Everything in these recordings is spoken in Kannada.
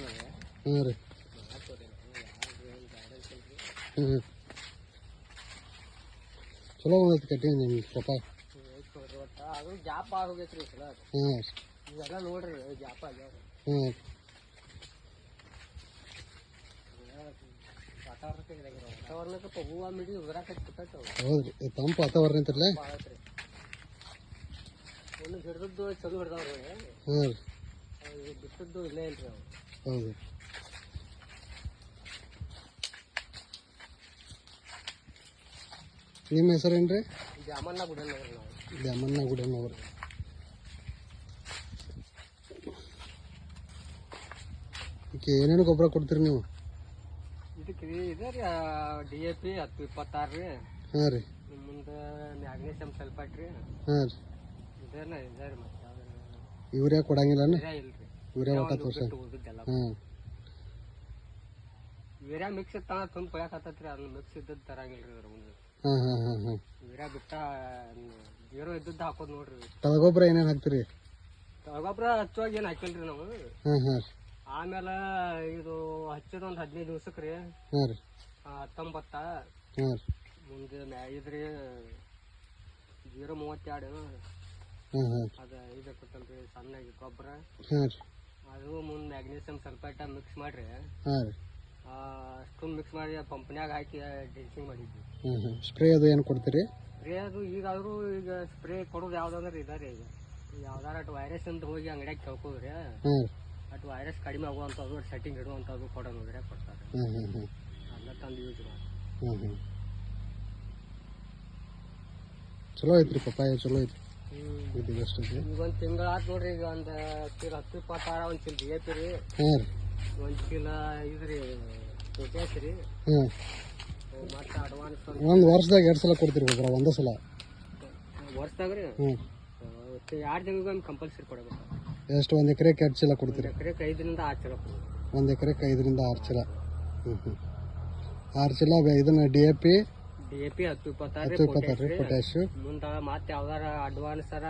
ಅದ ಹಾಂ ರೀ ಹ್ಞೂ ಚಲೋ ಬಂದೈತಿ ಕಟ್ಟಿ ನಿಮ್ಮ ಪಪ್ಪಾಯ ಒಟ್ಟ ಅದು ಗ್ಯಾಪ್ ಆಗೋಗೈತ್ರಿ ಸಲ ಹಾಂ ಇವೆಲ್ಲ ನೋಡ್ರಿ ಗ್ಯಾಪ್ ಆಗ್ಯಾವ ಹಾಂ ವಾತಾವರಣಕ್ಕೆ ಇದಾಗಿರೋ ವಾತಾವರಣಕ್ಕೆ ಹೂವ ಮಿಡಿ ಉದ್ರಾಕೈತಿ ಬಿಟ್ಟೈತೆ ಹೌದ್ರಿ ಇದು ತಂಪು ವಾತಾವರಣ ಐತ್ರಲ್ಲ ಭಾಳ ಐತ್ರಿ ಒಂದು ಹಿಡ್ದದ್ದು ಚಲೋ ಹಿಡ್ದಾವ್ರಿ ಹಾಂ ರೀ ಇದು ಬಿಟ್ಟದ್ದು ಇಲ್ಲೇ ಇಲ್ರಿ ಅವು ಹೌದು. ನಿಮ್ಮ ಹೆಸರೇನ್ರಿ? ರೀ ನೋಡ್ರಿ ನಾವು. ದ್ಯಾಮಣ್ಣ ಗುಡನವ್ರು ಓಕೆ ಏನೇನು ಗೊಬ್ಬರ ಕೊಡ್ತೀರಿ ನೀವು? ಇದಕ್ಕೆ ರೀ ಇದೆ ರೀ ಡಿ ಎ ಪಿ ಹತ್ತು ಇಪ್ಪತ್ತಾರು ರೀ. ಹಾಂ ರೀ. ಮುಂದೆ ಮ್ಯಾಗ್ನೇಷಿಯಮ್ ಸಲ್ಫೇಟ್ ರೀ. ಹಾಂ ರೀ. ಇದೇನ ಇದೇ ರೀ ಮತ್ತೆ ಯೂರಿಯಾ ಕೊಡಂಗಿಲ್ಲನ? ಇಲ್ಲ ಇಲ್ರಿ. ಯೂರಿಯಾ ಒಟ್ಟ ತೋರ್ಸ ಯೂರಿಯಾ ಮಿಕ್ಸ್ ಇತ್ತ ತುಂಬ ಕೊಯ್ಯಾಕತ್ತೈತ್ರಿ ಅದನ್ನ ಮಿಕ್ಸ್ ಇದ್ದದ್ದು ತರಂಗಿಲ್ರಿ ಅದ್ರ ಮುಂದೆ. ಹಾಂ ಹಾಂ ಹಾಂ ಹಾಂ ಯೂರಿಯಾ ಬಿಟ್ಟ ಜೀರೋ ಇದ್ದದ್ದು ಹಾಕೋದು ನೋಡ್ರಿ. ತಳಗೊಬ್ಬರ ಏನೇನು ಹಾಕ್ತೀರಿ? ಗೊಬ್ಬರ ಹಚ್ಚುವಾಗ ಏನ್ ಹಾಕಿಲ್ರಿ ನಾವು. ಹಾಂ ಹಾಂ ಆಮೇಲೆ ಇದು ಹಚ್ಚಿದ ಒಂದು ಹದಿನೈದು ದಿವ್ಸಕ್ಕೆ ರೀ. ಹಾಂ ರೀ. ಹತ್ತೊಂಬತ್ತ. ಹಾಂ ಮುಂದೆ ಇದ್ರಿ ಜೀರೋ ಮೂವತ್ತೆರಡು. ಅದ ಅದು ಇದಿರ್ತೈತಲ್ರಿ ಸಣ್ಣಗೆ ಗೊಬ್ಬರ ಹಾಂ ರೀ. ಅದು ಮುಂದೆ ಮ್ಯಾಗ್ನೀಸಿಯಮ್ ಸಲ್ಫೇಟ ಮಿಕ್ಸ್ ಮಾಡ್ರಿ. ಹಾಂ ರೀ. ಅಷ್ಟೊಂದು ಮಿಕ್ಸ್ ಮಾಡಿ ಪಂಪ್ನ್ಯಾಗ ಹಾಕಿ ಡ್ರೆಸಿಂಗ್ ಮಾಡಿದ್ವಿ. ಸ್ಪ್ರೇ ಅದು ಏನು ಕೊಡ್ತೀರಿ? ಸ್ಪ್ರೇ ಅದು ಈಗಾದ್ರೂ ಈಗ ಸ್ಪ್ರೇ ಕೊಡೋದು ಯಾವ್ದಂದ್ರೆ ಇದಾರೆ ಈಗ. ಯಾವ್ದಾರ ಅಟ್ ವೈರಸ್ ಅಂತ ಹೋಗಿ ಅಂಗಡಿಯಾಗ ಕೇಳ್ಕೋದ್ರಿ ಹಾಂ ರೀ. ಅಟ್ ವೈರಸ್ ಕಡಿಮೆ ಆಗುವಂಥದ್ದು ಸೆಟ್ಟಿಂಗ್ ಇಡುವಂಥದ್ದು ಕೊಡೋ ನೋಡ್ರಿ ಕೊಡ್ತಾರೆ. ಹಾಂ ಹಾಂ ಹಾಂ ಅದನ್ನ ತಂದು ಯೂಸ್ ಮಾಡಿ. ಚಲೋ ಐತ್ರಿ ಪಪ್ಪಾಯ ಚಲೋ ಐತಿ ಇದು ಎಷ್ಟು ಐತಿ ಈಗ ಒಂದು ತಿಂಗಳ ಆತ್ ನೋಡ್ರಿ ಈಗ ಒಂದು ಚೀಲ ಹತ್ತು ಇಪ್ಪತ್ತಾರ ಒಂದು ಚೀಲ ಡಿ ಎ ಪಿ ರೀ. ಹಾಂ ರೀ ಒಂದು ಚೀಲ ಇದ್ರಿ ಪೊಟ್ಯಾಸ್ ರೀ. ಹಾಂ ಮತ್ತೆ ಅಡ್ವಾನ್ಸ್ ಒಂದು ವರ್ಷದಾಗ ಎರಡು ಸಲ ಕೊಡ್ತೀರಿ ಗೊಬ್ಬರ ಒಂದೇ ಸಲ. ವರ್ಷದಾಗ ರೀ? ಹ್ಞೂ. ಎರಡು ತಿಂಗಳಿಗೆ ಕಂಪಲ್ಸರಿ ಕೊಡಬೇಕು? ಎಷ್ಟು ಒಂದು ಎಕರೆಗೆ ಎರಡು ಚೀಲ ಕೊಡ್ತೀರಿ? ಎಕರೆಗೆ ಐದರಿಂದ ಆರು ಚೀಲ ಕೊಡ್ಬೇಕು. ಒಂದು ಎಕರೆಗೆ ಐದರಿಂದ ಆರು ಚೀಲ ಹ್ಞೂ ಹ್ಞೂ ಆರು ಚೀಲ ಇದನ್ನ D A P D A P ಹತ್ತು ಇಪ್ಪತ್ತಾರು ಹತ್ತು ಇಪ್ಪತ್ತಾರು ರೀ. ಪೊಟ್ಯಾಶು ಮುಂದ ಮತ್ತೆ ಯಾವ್ದಾರ ಅಡ್ವಾನ್ಸ್ ಅರ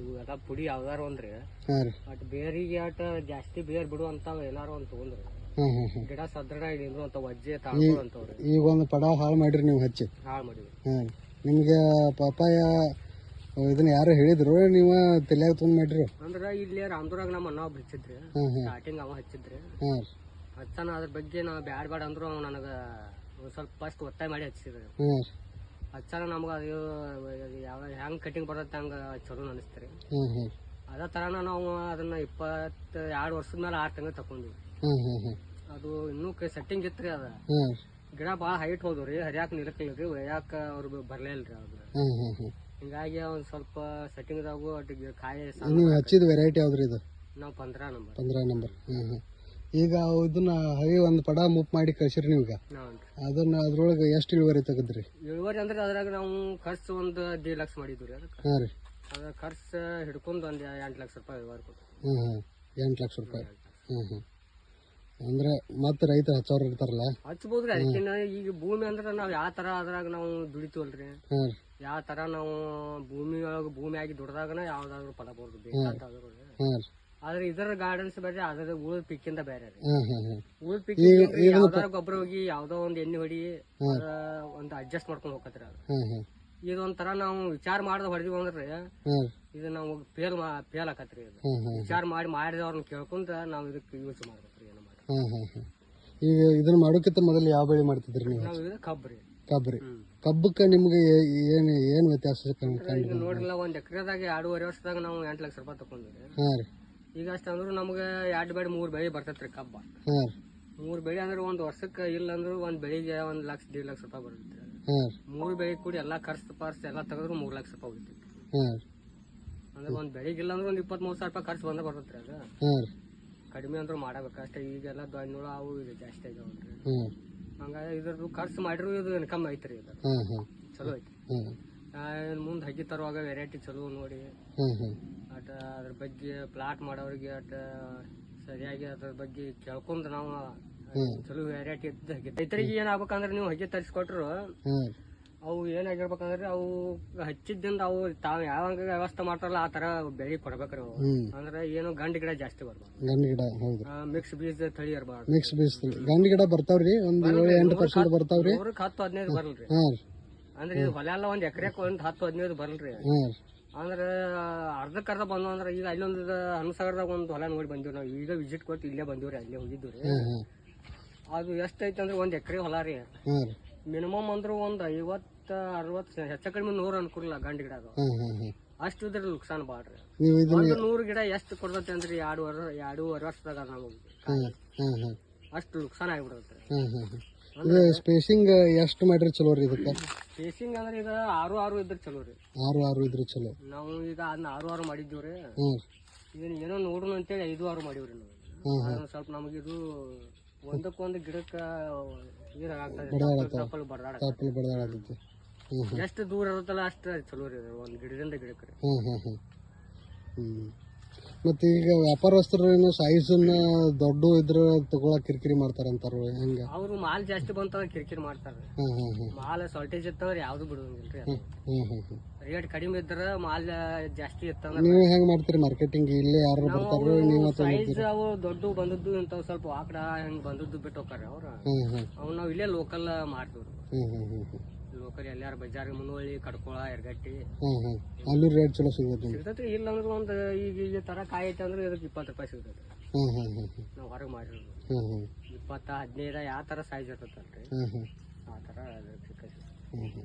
ಇವೆಲ್ಲ ಪುಡಿ ಯಾವ್ದಾರ ಒಂದ್ರಿ. ಹಾಂ ರೀ. ಅಟ್ ಬೇರಿಗೆ ಅಟ್ ಜಾಸ್ತಿ ಬೇರ್ ಬಿಡುವಂತಾವ ಏನಾರ ಒಂದ್ ತಗೊಂಡ್ರಿ. ಹಾಂ ಹಾಂ ಹಾಂ. ಗಿಡ ಸದೃಢ ನಿಂದ್ರು ಅಂತ ವಜ್ಜೆ ತಾಳ್ಕೊಳಂತವ್ರಿ ಈಗ ಒಂದು ಪಡ ಹಾಳು ಮಾಡಿರಿ ನೀವು ಹಚ್ಚಿ. ಹಾಳು ಮಾಡಿವಿ. ಹಾಂ ನಿಮಗೆ ಪಪ್ಪಾಯ ಇದನ್ನ ಯಾರು ಹೇಳಿದ್ರು ನೀವು ತಲೆಯಾಗ ತೊಗೊಂಡು ಮಾಡ್ರಿ? ಅಂದ್ರ ಇಲ್ಲಿ ರಾಮದುರಾಗ ನಮ್ಮ ಅಣ್ಣ ಒಬ್ರು ಹಚ್ಚಿದ್ರಿ. ಸ್ಟಾರ್ಟಿಂಗ್ ಅವ ಹಚ್ಚಿದ್ರಿ. ಹಾಂ ರೀ. ಅದ್ರ ಬಗ್ಗೆ ನಾ ಬ್ಯಾಡ್ ಬ್ಯಾಡ ಅಂದ್ರು ಅವ ನನಗ ಸ್ವಲ್ಪ ಫಸ್ಟ್ ಒತ್ತಾಯ ಮಾಡಿ ಹಚ್ಚಿದ್ರು ಹಚ್ಚಾರ ರೀ ನಮ್ಗ ಅದು ಯಾವ ಹೆಂಗ್ ಕಟಿಂಗ್ ಬರತ್ತೆ ಹಂಗ ಚಲೋ ಅನಿಸ್ತಾರೆ ಅದ ತರ ಅದೇ ತರನ ನಾವು ಅದನ್ನ ಇಪ್ಪತ್ತ ಎರಡು ವರ್ಷದ ಮೇಲೆ ಆರ್ ತಿಂಗಳು ತಕೊಂಡ್ವಿ ಅದು ಇನ್ನೂ ಸೆಟ್ಟಿಂಗ್ ಇತ್ತು ಅದ. ಹಾಂ ಗಿಡ ಭಾಳ ಹೈಟ್ ಹೋದ್ರಿ ಹರಿಯಾಕ ನಿಲಕ್ಕಿಲ್ಲ ರೀ ಒಯ್ಯಾಕ ಅವ್ರು ಬರ್ಲೇ ಇಲ್ರಿ ಅವ್ರು ಹಾಂ ಹಾಂ ಹಾಂ ಹಿಂಗಾಗಿ ಒಂದ್ ಸ್ವಲ್ಪ ಸೆಟ್ಟಿಂಗ್ದಾಗು ಒಟ್ಟಿಗೆ ಕಾಯಿ ನೀವು ಹಚ್ಚಿದ ವೆರೈಟಿ ಯಾವ್ದ್ರಿ ಇದು? ನಾವು ಪಂದ್ರ ನಂಬರ್. ಪಂದ್ರ ನಂಬರ್. ಹ್ಮ್ ಹಾಂ ಈಗ ಇದನ್ನ ಹವಿ ಒಂದು ಪಡ ಮುಪ್ ಮಾಡಿ ಕಳ್ಸಿರಿ ನೀವೀಗ ಅದನ್ನ ಅದ್ರೊಳಗೆ ಎಷ್ಟು ಇಳುವರಿ ತೆಗೆದ್ರಿ? ಇಳುವರಿ ಅಂದ್ರೆ ಅದ್ರಾಗ ನಾವು ಖರ್ಚು ಒಂದು ದೇಡ್ ಲಕ್ಷ ಮಾಡಿದ್ವಿ ರೀ ಅದಕ್ಕೆ. ಹಾಂ ರೀ. ಅದ ಖರ್ಚು ಹಿಡ್ಕೊಂಡು ಒಂದು ಎಂಟು ಲಕ್ಷ ರೂಪಾಯಿ ಇಳುವರಿ ಕೊಟ್ಟು ಹಾಂ ಹಾಂ ಎಂಟು ಲಕ್ಷ ರೂಪಾಯಿ. ಹಾಂ ಹಾಂ ಅಂದ್ರೆ ಮತ್ತೆ ರೈತರು ಹಚ್ಚೋರು ಇರ್ತಾರಲ್ಲ? ಹಚ್ಬೋದ್ರಿ ಅದಕ್ಕಿನ್ನ ಈಗ ಭೂಮಿ ಅಂದ್ರೆ ನಾವು ಯಾವ ತರ ಅದ್ರಾಗ ನಾವು ದುಡಿತೀವಲ್ರಿ? ಹಾಂ ಯಾವ ತರ ನಾವು ಭೂಮಿ ಒಳಗೆ ಭೂಮಿ ಆಗಿ ದುಡ್ದಾಗನ ಯಾವ್ದಾದ್ರು ಫಲ ಬರ್ದು ಹಾಂ ರೀ. ಆದ್ರೆ ಇದರ ಗಾರ್ಡನ್ಸ್ ಬೇರೆ ಅದ್ರ ಉಳಿದ ಪಿಕ್ಕಿಂದ ಬೇರೆ ರೀ. ಉಳಿದ ಪಿಕ್ ಯಾವ್ದಾರ ಗೊಬ್ಬರ ಹೋಗಿ ಯಾವ್ದೋ ಒಂದ್ ಎಣ್ಣೆ ಹೊಡಿ ಒಂದ್ ಅಡ್ಜಸ್ಟ್ ಮಾಡ್ಕೊಂಡು ಹೋಗತ್ರಿ ಅದು. ಇದೊಂಥರ ನಾವು ವಿಚಾರ ಮಾಡ್ದ ಹೊಡೆದಿವಿ ಅಂದ್ರೆ ಇದು ನಾವು ಫೇಲ್ ಫೇಲ್ ಆಕತ್ರಿ ಇದು. ವಿಚಾರ ಮಾಡಿ ಮಾಡಿದವ್ರನ್ನ ಕೇಳ್ಕೊಂತ ನಾವು ಇದಕ್ ಯೂಸ್ ಮಾಡ್ಬೇಕ್ರಿ ಏನು ಮಾಡಿ. ಈಗ ಇದನ್ನ ಮಾಡೋಕಿಂತ ಮೊದಲು ಯಾವ ಬೆಳೆ ಮಾಡ್ತಿದ್ರಿ ನೀವು? ನಾವು ಇದು ಕಬ್ರಿ ಕಬ್ಬು ರೀ. ಕಬ್ಬಕ್ಕೆ ನಿಮ್ಗೆ ಏನ್ ಏನ್ ವ್ಯತ್ಯಾಸ ನೋಡಿಲ್ಲ ಒಂದ್ ಎಕರೆದಾಗ ಎರಡೂವರೆ ವರ್ಷದಾಗ ನಾವು ಎಂಟ್ ಲಕ್ಷ ರೂಪಾಯಿ ಹಾಂ ರೀ. ಈಗ ಅಷ್ಟ ಅಂದ್ರೆ ನಮ್ಗೆ ಎರಡು ಬೆಳೆ ಮೂರ್ ಬೆಳೆ ಬರ್ತೈತ್ರಿ ಕಬ್ಬ. ಹಾಂ ಮೂರ್ ಬೆಳೆ ಅಂದ್ರೆ ಒಂದ್ ವರ್ಷಕ್ಕೆ ಇಲ್ಲ ಅಂದ್ರೆ ಒಂದ್ ಬೆಳಿಗ್ಗೆ ಒಂದ್ ಲಕ್ಷ ದೇಡ್ ಲಕ್ಷ ರೂಪಾಯಿ ಬರುತ್ತೆ. ಹಾಂ ಮೂರ್ ಬೆಳೆ ಕೂಡಿ ಎಲ್ಲಾ ಖರ್ಚು ಪಾರ್ಸ್ ಎಲ್ಲಾ ತೆಗೆದ್ರು ಮೂರ್ ಲಕ್ಷ ರೂಪಾಯಿ ಹೋಗುತ್ತೆ. ಹಾಂ ಅಂದ್ರೆ ಒಂದ್ ಬೆಳಿಗ್ಗೆ ಇಲ್ಲ ಅಂದ್ರೆ ಒಂದ್ ಇಪ್ಪತ್ತ್ ಮೂರ್ ಸಾವಿರ ರೂಪಾಯಿ ಖರ್ಚು ಬಂದ ಬರ್ತೈತ್ರಿ ಅದು. ಹಾಂ ಕಡಿಮೆ ಅಂದ್ರೆ ಮಾಡಬೇಕು. ಅಷ್ಟೇ ಈಗೆಲ್ಲ ದ್ವಾನ್ಯುಳ ಅವು ಇದೆ ಜಾಸ್ತಿ ಆಗ್ಯಾವಲ್ರಿ ಹಾಂ ಹಂಗಾಗಿ ಇದ್ರದ್ದು ಖರ್ಚು ಮಾಡಿದ್ರು ಇದು ಇನ್ಕಮ್ ಐತ್ರಿ ಇದು ಹಾಂ ಹಾಂ ಚಲೋ ಐತಿ ಮುಂದೆ ಹಗ್ಗಿ ತರುವಾಗ ವೆರೈಟಿ ಚಲೋ ನೋಡಿ. ಅಟ ಅದ್ರ ಬಗ್ಗೆ ಪ್ಲಾಟ್ ಮಾಡೋರಿಗೆ ಅಟ ಸರಿಯಾಗಿ ಅದ್ರ ಬಗ್ಗೆ ಕೇಳ್ಕೊಂಡು ನಾವು. ಚಲೋ ವೆರೈಟಿ ಇದ್ದು ಹಕ್ಕಿ ರೈತರಿಗೆ ಏನಾಗ್ಬೇಕಂದ್ರೆ ನೀವು ಹಗ್ಗಿ ತರಿಸ್ಕೊಟ್ರು ಅವು ಏನಾಗಿರ್ಬೇಕಂದ್ರೆ ಅವು ಹಚ್ಚಿದ್ದಿಂದ ಅವು ತಾವ್ ಯಾವ ವ್ಯವಸ್ಥೆ ಮಾಡ್ತಾರಲ್ಲ ಆ ತರ ಬೆಳಿ ಕೊಡ್ಬೇಕ್ರಿ ಅವು. ಅಂದ್ರೆ ಏನು ಗಂಡ ಗಿಡ ಜಾಸ್ತಿ ಬರ್ಬಾರ್ದು. ಗಂಡು ಗಿಡ ಹೌದು. ಮಿಕ್ಸ್ ಬೀಜ ತಳಿ ಇರಬಾರ್ದು. ಮಿಕ್ಸ್ ಬೀಜ ಗಂಡು ಗಿಡ ಬರ್ತಾವ್ರಿ ಒಂದ್ ಏಳು ಎಂಟು ಪರ್ಸೆಂಟ್ ಬರ್ತಾವ್ರಿ. ಹತ್ತು ಹದಿನೈದು ಬರಲ್ರಿ. ಅಂದ್ರೆ ಇದು ಹೊಲ ಎಲ್ಲ ಒಂದ್ ಎಕರೆಕ್ ಒಂದ್ ಹತ್ತು ಹದಿನೈದು ಬರಲ್ರಿ. ಅಂದ್ರ ಅರ್ಧಕ್ಕೆ ಅರ್ಧ ಬಂದು ಅಂದ್ರೆ ಈಗ ಅಲ್ಲೊಂದು ಹನುಸಾಗರದಾಗ ಒಂದು ಹೊಲ ನೋಡಿ ಬಂದಿವಿ ನಾವು. ಈಗ ವಿಸಿಟ್ ಕೊಟ್ಟು ಇಲ್ಲೇ ಬಂದಿವ್ರಿ ಅಲ್ಲೇ ಹೋಗಿದ್ದು ರೀ ಅದು ಎಷ್ಟೈತೆ ಅಂದ್ರೆ ಒಂದ್ ಎಕರೆ ಹೊಲ ರೀ. ಮಿನಿಮಮ್ ಅಂದ್ರೆ ಒಂದ್ ಐವತ್ತ ಅರವತ್ ಹೆಚ್ಚ ಕಡಿಮೆ ನೂರು ಅನ್ಕೊಲ್ಲ ಗಂಡ ಗಿಡ ಅದು ಅಷ್ಟು ಇದ್ರ ನುಕ್ಸಾನ್ ಬಾಳ್ರಿ. ಒಂದು ನೂರು ಗಿಡ ಎಷ್ಟು ಕೊಡ್ತೈತೆ ಅಂದ್ರೆ ಎರಡು ವರ್ಷ ಎರಡೂವರೆ ವರ್ಷದಾಗ ನಾವು ನಮಗೆ ಅಷ್ಟು ನುಕ್ಸಾನ್ ಆಗ್ಬಿಡತ್ತೆ. ಇದು ಸ್ಪೇಸಿಂಗ್ ಎಷ್ಟು ಮಾಡ್ರಿ ಚಲೋ ರೀ ಇದಕ್ಕೆ? ಸ್ಪೇಸಿಂಗ್ ಅಂದ್ರೆ ಈಗ ಆರು ಆರು ಇದ್ರೆ ಚಲೋ ರೀ. ಆರು ಆರು ಇದ್ರೆ ಚಲೋ. ನಾವು ಈಗ ಅದನ್ನ ಆರು ಆರು ಮಾಡಿದ್ದೀವಿ ರೀ. ಹಾಂ ಇದನ್ನ ಏನೋ ನೋಡೋಣ ಅಂತೇಳಿ ಐದು ಆರು ಮಾಡೀವ್ರಿ ನಾವು. ಹಾಂ ಅದನ್ನ ಸ್ವಲ್ಪ ನಮಗಿದು ಒಂದಕ್ಕೊಂದು ಗಿಡಕ್ಕೆ ಬಡದಾಡ ಹ್ಞೂ ಹ್ಞೂ. ಎಷ್ಟು ದೂರ ಇರುತ್ತಲ್ಲ ಅಷ್ಟು ಚಲೋ ರೀ ಒಂದ್ ಗಿಡದಿಂದ ಗಿಡಕ್ಕೆ ರೀ. ಹ್ಞೂ. ಮತ್ತು ಈಗ ವ್ಯಾಪಾರಸ್ಥರು ಏನು ಸೈಜನ್ನ ದೊಡ್ಡ ಇದ್ರ ತಗೊಳಕ್ ಕಿರಿಕಿರಿ ಮಾಡ್ತಾರಂತಾರ ಹೆಂಗ? ಅವ್ರು ಮಾಲ್ ಜಾಸ್ತಿ ಬಂತಂದ್ರೆ ಕಿರಿಕಿರಿ ಮಾಡ್ತಾರೆ. ಹಾಂ ಹಾಂ ಹಾಂ. ಮಾಲ್ ಶಾರ್ಟೇಜ್ ಇತ್ತಂದ್ರೆ ಯಾವ್ದು ಬಿಡುವಂಗಿಲ್ರಿ ಹ್ಮ್ ರೇಟ್ ಕಡಿಮೆ ಇದ್ರ ಮಾಲ್ ಜಾಸ್ತಿ ಇತ್ತಂದ್ರೆ ನೀವು ಹೆಂಗ್ ಮಾಡ್ತೀರಿ ಮಾರ್ಕೆಟಿಂಗ್ ಇಲ್ಲೇ ಯಾರು ಬರ್ತಾರೋ ನೀವು ಸೈಜ್ ಅವು ದೊಡ್ಡ ಬಂದದ್ದು ಇಂಥವು ಸ್ವಲ್ಪ ಆಕಡ ಹೆಂಗ್ ಬಂದದ್ದು ಬಿಟ್ಟು ಹೋಗ್ತಾರೆ ಅವ್ರ. ಹ್ಮ್ ಅವ್ ನಾವು ಇಲ್ಲೇ ಲೋಕಲ್ ಮಾಡ್ತೀವ್ರಿ ಲೋಕಲ್ ಎಲ್ಲಾರ ಬಜಾರ್ ಮುನ್ನೋಳಿ ಕಡ್ಕೊಳ ಎರ್ಗಟ್ಟಿ. ಹಾಂ ಹಾಂ ಅಲ್ಲಿ ರೇಟ್ ಚಲೋ ಸಿಗುತ್ತೆ ಸಿಗ್ತೈತಿ ಇಲ್ಲ ಅಂದ್ರೆ ಒಂದು ಈಗ ಈಗ ತರ ಕಾಯಿ ಐತೆ ಅಂದ್ರೆ ಇದಕ್ಕೆ ಇಪ್ಪತ್ತು ರೂಪಾಯಿ ಸಿಗ್ತೈತಿ ಹಾಂ ಹಾಂ ನಾವು ಹೊರಗೆ ಮಾಡಿರೋದು ಹಾಂ ಹಾಂ ಇಪ್ಪತ್ತ ಹದಿನೈದ ಯಾವ ತರ ಸೈಜ್ ಇರ್ತೈತಲ್ರಿ ಹಾಂ ಹಾಂ ಆ ತರ ಸಿಕ್ಕ ಹ್ಞೂ ಹ್ಞೂ